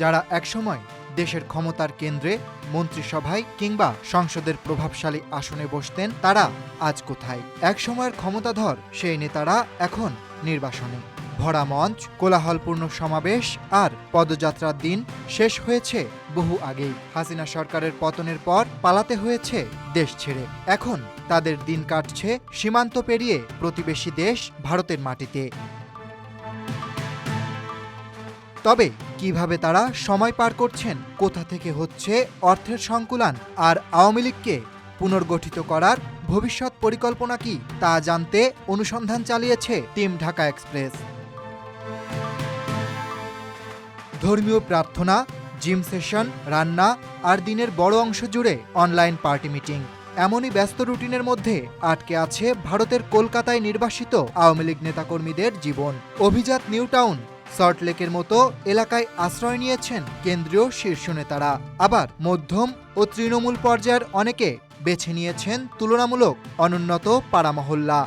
যারা একসময় দেশের ক্ষমতার কেন্দ্রে মন্ত্রিসভায় কিংবা সংসদের প্রভাবশালী আসনে বসতেন, তারা আজ কোথায়? একসময়ের ক্ষমতাধর সেই নেতারা এখন নির্বাসনে। ভরা মঞ্চ, কোলাহলপূর্ণ সমাবেশ আর পদযাত্রার দিন শেষ হয়েছে বহু আগেই। হাসিনা সরকারের পতনের পর পালাতে হয়েছে দেশ ছেড়ে। এখন তাদের দিন কাটছে সীমান্ত পেরিয়ে প্রতিবেশী দেশ ভারতের মাটিতে। তবে কীভাবে তারা সময় পার করছেন, কোথা থেকে হচ্ছে অর্থের সংকুলান আর আওয়ামী লীগকে পুনর্গঠিত করার ভবিষ্যৎ পরিকল্পনা কি তা জানতে অনুসন্ধান চালিয়েছে টিম ঢাকা এক্সপ্রেস। ধর্মীয় প্রার্থনা, জিম সেশন, রান্না আর দিনের বড় অংশ জুড়ে অনলাইন পার্টি মিটিং। এমনই ব্যস্ত রুটিনের মধ্যে আটকে আছে ভারতের কলকাতায় নির্বাসিত আওয়ামী লীগ নেতাকর্মীদের জীবন। অভিজাত নিউ টাউন সল্টলেকের মতো এলাকায় আশ্রয় নিয়েছেন কেন্দ্রীয় শীর্ষ নেতারা। আবার মধ্যম ও তৃণমূল পর্যায়ের অনেকে বেছে নিয়েছেন তুলনামূলক অনুন্নত পাড়া মহল্লা।